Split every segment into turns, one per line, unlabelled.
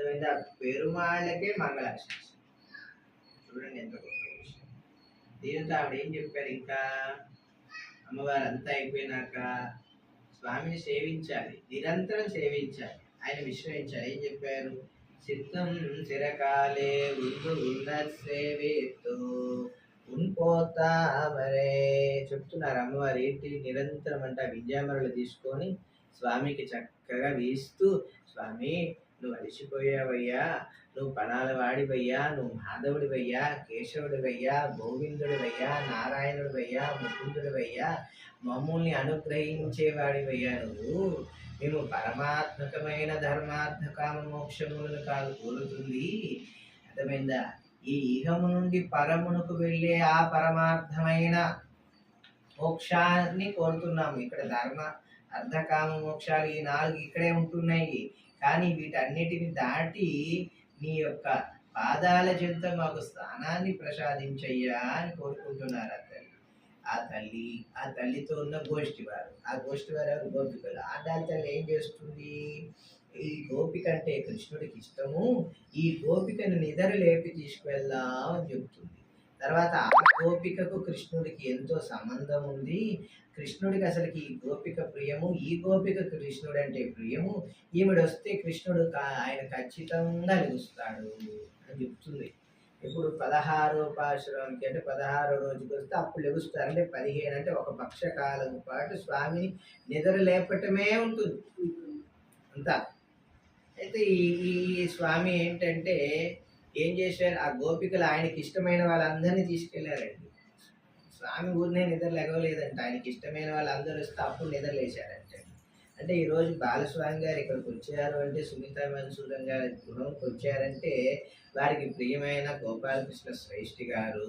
అర్థమైందా? పెరుమాళ్ళకే మంగళాశాసనం చూడండి ఎంత గొప్ప విషయం. దీనితో ఆవిడ ఏం చెప్పారు ఇంకా? అమ్మవారు అంతా అయిపోయినాక స్వామిని సేవించాలి నిరంతరం సేవించాలి ఆయన విశ్వించాలి ఏం చెప్పారు? సిద్ధం చిరకాలే ఉండు ఉన్న సేవేతో ఉన్పోతామరే చెప్తున్నారు అమ్మవారు ఏంటి? నిరంతరం అంటే ఆ తీసుకొని స్వామికి చక్కగా వీస్తూ స్వామి నువ్వు అలసిపోయావయ్యా. నువ్వు పణాల వాడివయ్యా నువ్వు మాధవుడివయ్యా కేశవుడివయ్యా గోవిందుడివయ్యా నారాయణుడివయ్యా ముకుందుడివయ్యా. మమ్మల్ని అనుగ్రహించేవాడివయ్యా నువ్వు. మేము పరమాత్మకమైన ధర్మార్థ కామ మోక్షములను కాదు కోరుతుంది. అర్థమైందా? ఈ ఇహము నుండి పరమునకు వెళ్ళే ఆ పరమార్థమైన మోక్షాన్ని కోరుతున్నాము. ఇక్కడ ధర్మ అర్ధకామ మోక్షాలు ఈ నాలుగు ఇక్కడే ఉంటున్నాయి. కానీ వీటన్నిటిని దాటి నీ యొక్క పాదాల చెంత మాకు స్థానాన్ని ప్రసాదించయ్యా అని కోరుకుంటున్నారు ఆ తల్లి. ఆ తల్లి ఆ తల్లితో ఉన్న గోష్ఠి వారు ఆ గోష్ఠి వారు ఎవరు? గోపికలు. ఆడాలి తల్లి ఏం చేస్తుంది? ఈ గోపిక అంటే కృష్ణుడికి ఇష్టము. ఈ గోపికను నిద్ర లేపి తీసుకువెళ్దాం అని చెబుతుంది. తర్వాత ఆ గోపికకు కృష్ణుడికి ఎంతో సంబంధం ఉంది. కృష్ణుడికి అసలుకి ఈ గోపిక ప్రియము ఈ గోపిక కృష్ణుడు అంటే ప్రియము. ఈవిడ వస్తే కృష్ణుడు ఆయన ఖచ్చితంగా లెగుస్తాడు అని చెప్తుంది. ఇప్పుడు పదహారో పాశురానికి అంటే పదహారో రోజుకి వస్తే అప్పుడు లెగుస్తారు అంటే పదిహేను అంటే ఒక పక్షకాలం పాటు స్వామిని నిద్ర లేపటమే ఉంటుంది. అంతా. అయితే ఈ ఈ స్వామి ఏంటంటే ఏం చేశారు? ఆ గోపికలు ఆయనకి ఇష్టమైన వాళ్ళందరినీ తీసుకెళ్ళారండి. స్వామి ఊరినే నిద్ర లెగవలేదంట ఆయనకి ఇష్టమైన వాళ్ళందరూ వస్తే అప్పుడు నిద్ర లేచారంట. అంటే ఈరోజు బాలస్వామి గారు ఇక్కడికి వచ్చారు అంటే సునీత మధుసూదన్ గారి గృహంకి వచ్చారంటే వారికి ప్రియమైన గోపాలకృష్ణ శ్రేష్ఠి గారు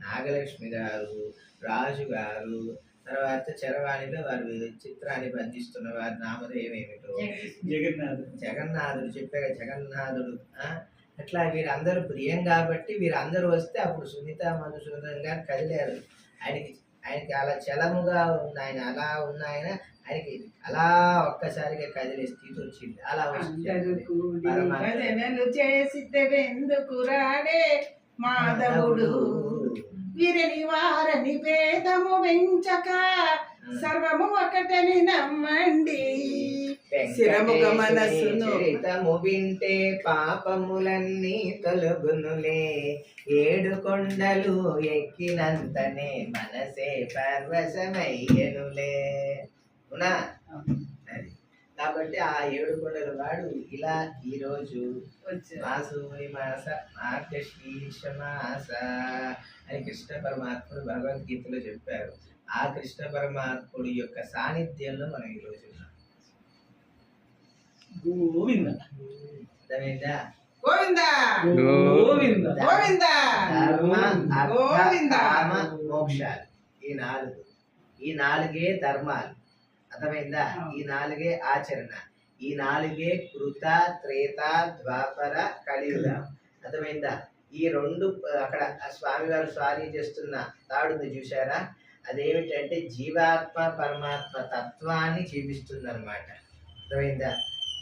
నాగలక్ష్మి గారు రాజు గారు తర్వాత చరవాణిలో వారు చిత్రాన్ని బంధిస్తున్న వారి నామధేయం ఏమిటో?
జగన్నాథ్
జగన్నాథుడు చెప్పాక జగన్నాథుడు? అట్లా వీరందరూ ప్రియం కాబట్టి వీరందరూ వస్తే అప్పుడు సునీత మధుసూదన్ గారు కదిలారు. ఆయనకి ఆయనకి అలా చలముగా ఉన్న ఆయన అలా ఉన్న ఆయన ఆయనకి అలా ఒక్కసారిగా కదిలే స్థితి వచ్చింది. అలా వచ్చింది.
మాధవుడు? వీరిని వారని భేదము వెంచక సర్వము ఒకటని నమ్మండి శిరముగ మనస్సును.
చరితము వింటే పాపములన్నీ తొలగునులే. ఏడు కొండలు ఎక్కినంతనే మనసే పర్వశమయ్యనులే. అవునా? కాబట్టి ఆ ఏడు కొండల వాడు ఇలా ఈరోజు. మాసూని మాస మార్గశీర్ష మాస అని కృష్ణ పరమాత్ముడు భగవద్గీతలో చెప్పారు. ఆ కృష్ణ పరమాత్ముడి యొక్క సాన్నిధ్యంలో మనం ఈరోజు ఉన్నాం.
గోవింద.
అర్థమైందా?
గోవింద.
గోవింద.
గోవింద.
ధర్మ అర్థ
గోవింద.
కామ మోక్షాలు. ఈ నాలుగు. ఈ నాలుగే ధర్మాలు. అర్థమైందా? ఈ నాలుగే ఆచరణ. ఈ నాలుగే కృత త్రేత ద్వాపర కలియుగ. అర్థమైందా? ఈ రెండు అక్కడ ఆ స్వామివారు స్వారీ చేస్తున్న తాడుని చూసారా అదేమిటంటే జీవాత్మ పరమాత్మ తత్వాన్ని చూపిస్తుంది అనమాట అర్థమైందా?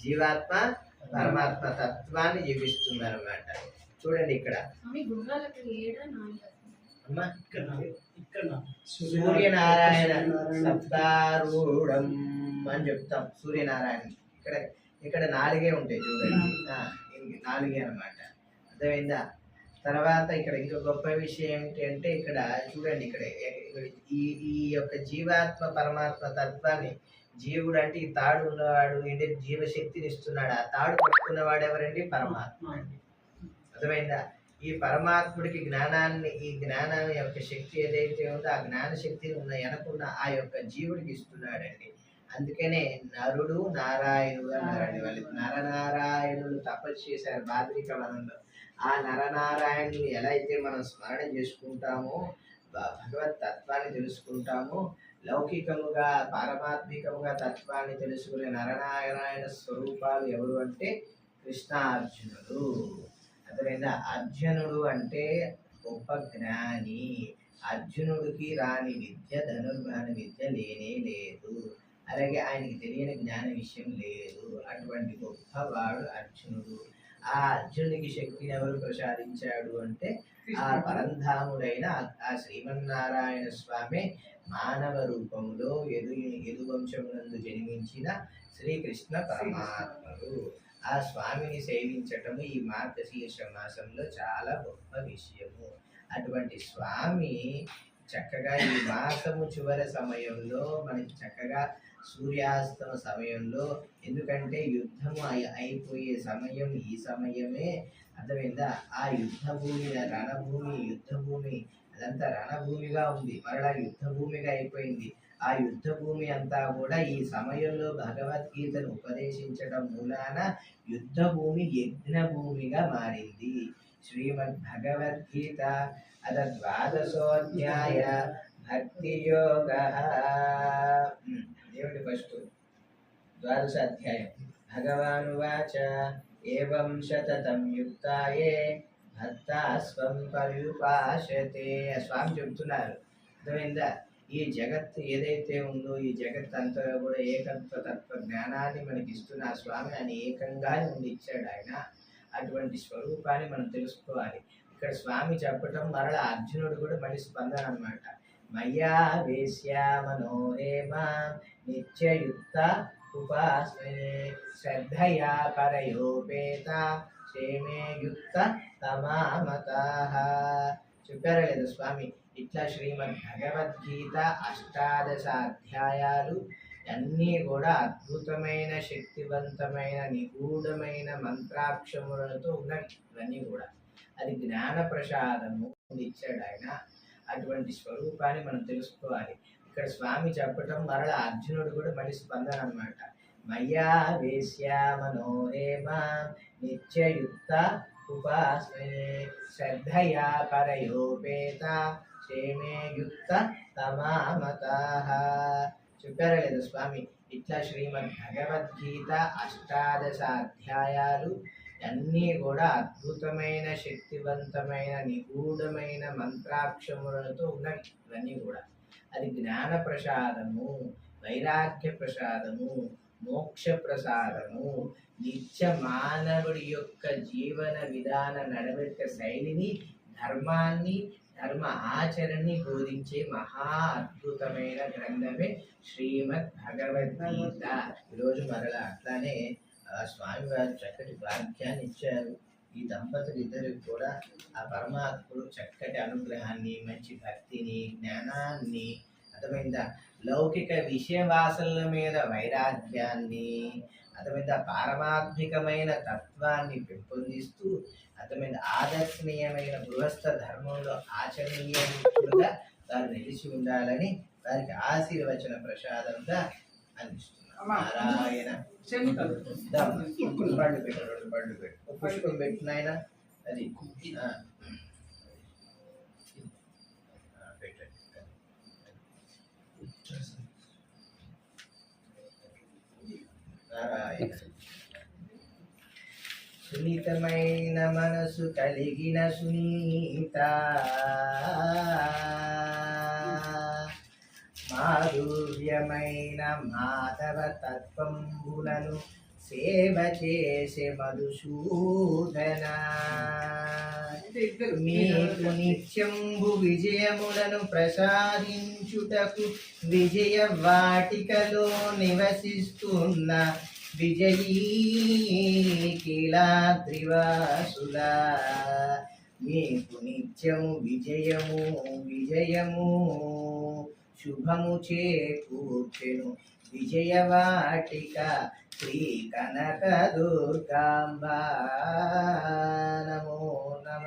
జీవాత్మ పరమాత్మ తత్వాన్ని చూపిస్తుంది అనమాట చూడండి ఇక్కడ. సూర్యనారాయణ సప్తారూఢం అని చెప్తాం. సూర్యనారాయణ. ఇక్కడ ఇక్కడ నాలుగే ఉంటాయి చూడండి. నాలుగే. అన్నమాట. అర్థమైందా? తర్వాత ఇక్కడ ఇంకో గొప్ప విషయం ఏమిటి అంటే ఇక్కడ చూడండి ఇక్కడ ఈ ఈ యొక్క జీవాత్మ పరమాత్మ తత్వాన్ని జీవుడు అంటే ఈ తాడు ఉన్నవాడు ఏంటి జీవశక్తిని ఇస్తున్నాడు. ఆ తాడు పట్టుకున్నవాడు ఎవరండి? పరమాత్మ అర్థమైందా? ఈ పరమాత్ముడికి జ్ఞానాన్ని ఈ జ్ఞానం యొక్క శక్తి ఏదైతే ఉందో ఆ జ్ఞాన శక్తిని ఉన్న వెనకున్న ఆ యొక్క జీవుడికి ఇస్తున్నాడండి. అందుకనే నరుడు నారాయణుడు అన్నారండి వాళ్ళు. నరనారాయణుడు తపస్సు చేశారు బాద్రిక వనంలో ఆ నరనారాయణుడు ఎలా అయితే మనం స్మరణ చేసుకుంటామో భగవత్ తత్వాన్ని తెలుసుకుంటాము. లౌకికముగా పారమాత్మికముగా తత్వాన్ని తెలుసుకునే నరనారాయణ స్వరూపాలు ఎవరు అంటే కృష్ణార్జునుడు. అర్థమైందా? అర్జునుడు అంటే గొప్ప జ్ఞాని. అర్జునుడికి రాని విద్య ధనుర్మాన విద్య లేనే లేదు. అలాగే ఆయనకి తెలియని జ్ఞాన విషయం లేదు. అటువంటి గొప్పవాడు అర్జునుడు. ఆ అర్జునుడికి శక్తిని ఎవరు ప్రసాదించాడు అంటే ఆ పరంధాముడైన ఆ శ్రీమన్నారాయణ స్వామి మానవ రూపంలో ఎదు యదువంశమునందు జన్మించిన శ్రీకృష్ణ పరమాత్ముడు. ఆ స్వామిని సేవించటము ఈ మార్గశీర్ష మాసంలో చాలా గొప్ప విషయము. అటువంటి స్వామి చక్కగా ఈ మాసము చివరి సమయంలో మనకి చక్కగా సూర్యాస్తమ సమయంలో. ఎందుకంటే యుద్ధము అయిపోయే సమయం ఈ సమయమే. అర్థమైందా? ఆ యుద్ధ భూమి రణభూమి యుద్ధ భూమి అదంతా రణభూమిగా ఉంది. మరలా యుద్ధ భూమిగా అయిపోయింది. ఆ యుద్ధ భూమి అంతా కూడా ఈ సమయంలో భగవద్గీతను ఉపదేశించడం మూలాన యుద్ధ భూమి యజ్ఞ భూమిగా మారింది. శ్రీమద్ భగవద్గీత అద ద్వాదశోధ్యాయ భక్తి యోగ ఏమిటి ఫస్ట్? ద్వాదశ అధ్యాయం భగవాను వాచ. ఏవం శతతం యుక్తాయే. భక్తాస్వం పర్యుపాశతే స్వామి చెబుతున్నారు. అర్థమైందా? ఈ జగత్ ఏదైతే ఉందో ఈ జగత్ అంతా కూడా ఏకత్వ తత్వ జ్ఞానాన్ని మనకి ఇస్తున్న ఆ స్వామి ఆయన ఏకంగా ఉండి ఇచ్చాడు ఆయన. అటువంటి స్వరూపాన్ని మనం తెలుసుకోవాలి. ఇక్కడ స్వామి చెప్పటం మరలా అర్జునుడు కూడా మళ్ళీ స్పందన అన్నమాట మయ్యా వేశ్యా మనోరేమ. నిత్యయుక్త ఉపాసనే శ్రద్ధయా పరయోపేత క్షేమే యుక్త తమామతాః చెప్పారా లేదా స్వామి. ఇట్లా శ్రీమద్ భగవద్గీత అష్టాదశ అధ్యాయాలు అన్నీ కూడా అద్భుతమైన శక్తివంతమైన నిగూఢమైన మంత్రాక్షములతో ఉన్నవి. ఇవన్నీ కూడా అది జ్ఞాన ప్రసాదము ఇచ్చాడు ఆయన. అటువంటి స్వరూపాన్ని మనం తెలుసుకోవాలి. ఇక్కడ స్వామి చెప్పటం మరల అర్జునుడు కూడా మళ్ళీ స్పందన అన్నమాట మయ్యా వేశ్య మనోరేమ నిత్యయుక్త ఉపాసనే శ్రద్ధయా పరయోపేత క్షేమేయుక్త తమామత. చెప్పారా లేదు స్వామి? ఇట్లా శ్రీమద్ భగవద్గీత అష్టాదశ అధ్యాయాలు అన్నీ కూడా అద్భుతమైన శక్తివంతమైన నిగూఢమైన మంత్రాక్షములతో ఉన్నవి. ఇవన్నీ కూడా అది జ్ఞాన ప్రసాదము వైరాగ్య ప్రసాదము మోక్ష ప్రసాదము నిత్య మానవుడి యొక్క జీవన విధాన నడవడిక శైలిని ధర్మాన్ని ధర్మ ఆచరణని బోధించే మహా అద్భుతమైన గ్రంథమే శ్రీమద్ భగవద్గీత ఈరోజు మరలా అట్లానే స్వామివారు చక్కటి వాక్యాన్ని ఇచ్చారు ఈ దంపతులు ఇద్దరికి కూడా ఆ పరమాత్ముడు చక్కటి అనుగ్రహాన్ని మంచి భక్తిని జ్ఞానాన్ని అర్థమైందా? లౌకిక విషయ వాసనల మీద వైరాగ్యాన్ని అర్థమైందా? పారమాత్మికమైన తత్వాన్ని పెంపొందిస్తూ అర్థమైన ఆదర్శనీయమైన గృహస్థ ధర్మంలో ఆచరణీయంగా వారు నిలిచి ఉండాలని వారికి ఆశీర్వచన ప్రసాదంగా నారాయణ. పండు పెట్టు పండు పెట్టు పుష్పం పెట్టు నాయన. అది నారాయణ. సునీతమైన మనసు కలిగిన సునీత. మాధుర్యమైన మాధవ తత్వంబులను సేవ చేసే మధుసూదన మీకు నిత్యంబు విజయములను ప్రసాదించుటకు విజయ వాటికలో నివసిస్తున్న విజయీ కీలాద్రివాసులా. మీకు నిత్యము విజయము విజయము. శుభము చేకూర్చెను. విజయవాటిక శ్రీ కనక దుర్గాంబా. నమో నమ.